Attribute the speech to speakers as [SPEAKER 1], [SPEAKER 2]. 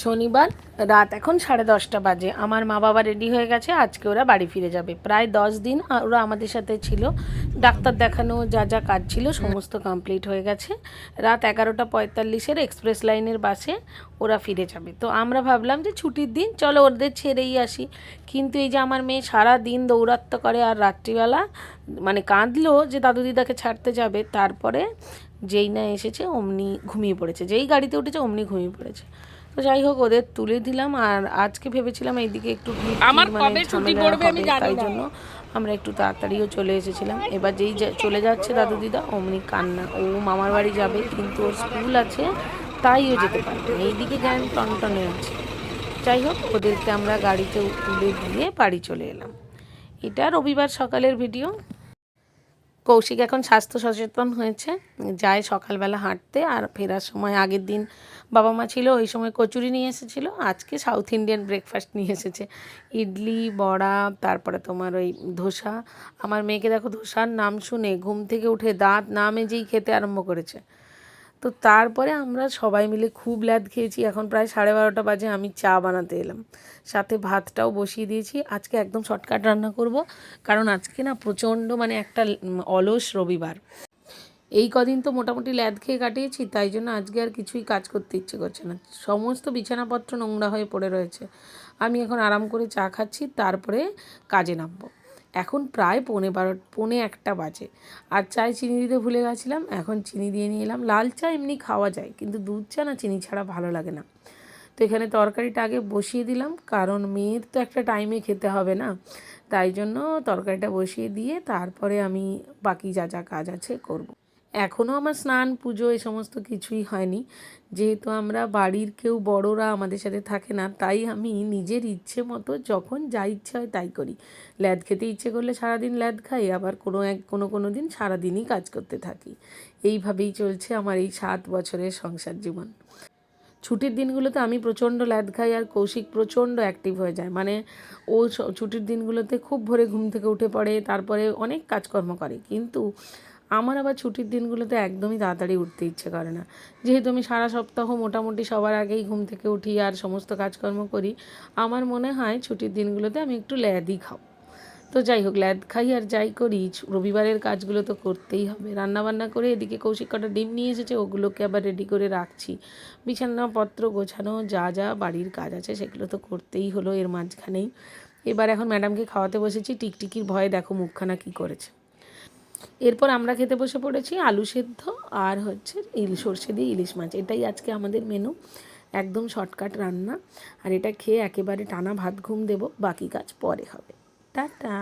[SPEAKER 1] শনিবার রাত এখন সাড়ে দশটা বাজে। আমার মা বাবা রেডি হয়ে গেছে, আজকে ওরা বাড়ি ফিরে যাবে। প্রায় দশ দিন ওরা আমাদের সাথে ছিল। ডাক্তার দেখানো যা যা কাজ ছিল সমস্ত কমপ্লিট হয়ে গেছে। রাত এগারোটা পঁয়তাল্লিশের এক্সপ্রেস লাইনের বাসে ওরা ফিরে যাবে। তো আমরা ভাবলাম যে ছুটির দিন, চলো ওদের ছেড়েই আসি। কিন্তু এই যে আমার মেয়ে সারা দিন দৌরাত্ম করে আর রাত্রিবেলা মানে কাঁদলো যে দাদু দিদাকে ছাড়তে যাবে, তারপরে যেই না এসেছে অমনি ঘুমিয়ে পড়েছে। যেই গাড়িতে উঠেছে অমনি ঘুমিয়ে পড়েছে। তো যাই হোক ওদের তুলে দিলাম আর আজকে ভেবেছিলাম এইদিকে একটু
[SPEAKER 2] আমার কবে ছুটি পড়বে আমি জানি।
[SPEAKER 1] জন্য আমরা একটু তাড়াতাড়িও চলে এসেছিলাম। এবার যেই চলে যাচ্ছে দাদু দিদা অমনি কান্না। ও মামার বাড়ি যাবে কিন্তু ওর স্কুল আছে তাই ও যেতে পারবে এইদিকে জ্ঞান টনটনে আছে। যাই হোক ওদেরকে আমরা গাড়িতে তুলে দিয়ে বাড়ি চলে এলাম। এটা রবিবার সকালের ভিডিও। কৌশিক এখন স্বাস্থ্য সচেতন হয়েছে, যায় সকালবেলা হাঁটতে আর ফেরার সময় আগের দিন বাবা মা ছিল, ওই সময় কচুরি নিয়ে এসেছিল, আজকে সাউথ ইন্ডিয়ান ব্রেকফাস্ট নিয়ে এসেছে। ইডলি, বড়া, তারপরে তোমার ওই ধোসা। আমার মেয়েকে দেখো ধোসার নাম শুনে ঘুম থেকে উঠে দাঁত না মেজেই খেতে আরম্ভ করেছে। তো তারপরে আমরা সবাই মিলে খুব ল্যাদ খেয়েছি। এখন প্রায় সাড়ে বারোটা বাজে, আমি চা বানাতে এলাম। সাথে ভাতটাও বসিয়ে দিয়েছি। আজকে একদম শর্টকাট রান্না করব, কারণ আজকে না প্রচণ্ড মানে একটা অলস রবিবার। এই কদিন তো মোটামুটি ল্যাদ খেয়ে কাটিয়েছি, তাই জন্য আজকে আর কিছুই কাজ করতে ইচ্ছে করছে না। সমস্ত বিছানাপত্র নোংরা হয়ে পড়ে রয়েছে। আমি এখন আরাম করে চা খাচ্ছি, তারপরে কাজে নামবো। এখন প্রায় পৌনে বারো, পৌনে একটা বাজে। আর চায় চিনি দিতে ভুলে গেছিলাম, এখন চিনি দিয়ে নিয়ে এলাম। লাল চা এমনি খাওয়া যায়, কিন্তু দুধ চা না চিনি ছাড়া ভালো লাগে না। তো এখানে তরকারিটা আগে বসিয়ে দিলাম, কারণ মেয়ের তো একটা টাইমে খেতে হবে না। তাই জন্য তরকারিটা বসিয়ে দিয়ে তারপরে আমি বাকি যা যা কাজ আছে করব। এখনও আমার স্নান, পুজো এই সমস্ত কিছুই হয়নি। যেহেতু আমরা বাড়ির কেউ বড়রা আমাদের সাথে থাকে না, তাই আমি নিজের ইচ্ছে মতো যখন যা ইচ্ছে হয় তাই করি। ল্যাদ খেতে ইচ্ছে করলে সারাদিন ল্যাদ খাই, আবার কোনো এক, কোনো কোনো দিন সারাদিনই কাজ করতে থাকি। এইভাবেই চলছে আমার এই সাত বছরের সংসার জীবন। ছুটির দিনগুলোতে আমি প্রচণ্ড ল্যাদ খাই আর কৌশিক প্রচণ্ড অ্যাক্টিভ হয়ে যায়। মানে ও ছুটির দিনগুলোতে খুব ভোরে ঘুম থেকে উঠে পড়ে, তারপরে অনেক কাজকর্ম করে। কিন্তু আমার আবার ছুটির দিনগুলোতে একদমই তাড়াতাড়ি উঠতে ইচ্ছে করে না। যেহেতু আমি সারা সপ্তাহ মোটামুটি সবার আগেই ঘুম থেকে উঠি আর সমস্ত কাজকর্ম করি, আমার মনে হয় ছুটির দিনগুলোতে আমি একটু ল্যাদই খাও তো যাই হোক, ল্যাদ খাই আর যাই করি, রবিবারের কাজগুলো তো করতেই হবে। রান্না বান্না করে এদিকে কৌশিক কটা ডিম নিয়ে এসেছে, ওগুলোকে আবার রেডি করে রাখছি। বিছানাপত্র গোছানো, যা যা বাড়ির কাজ আছে সেগুলো তো করতেই হলো এর মাঝখানেই। এবার এখন ম্যাডামকে খাওয়াতে বসেছি, টিকটিকির ভয়ে দেখো মুখখানা কী করেছে। এরপর আমরা খেতে বসে পড়েছি আলু সেদ্ধ আর হচ্ছে ইল, সর্ষে দিয়ে ইলিশ মাছ। এটাই আজকে আমাদের মেনু একদম শর্টকাট রান্না। আর এটা খেয়ে একেবারে টানা ভাত ঘুম দেব, বাকি কাজ পরে হবে। টাটা!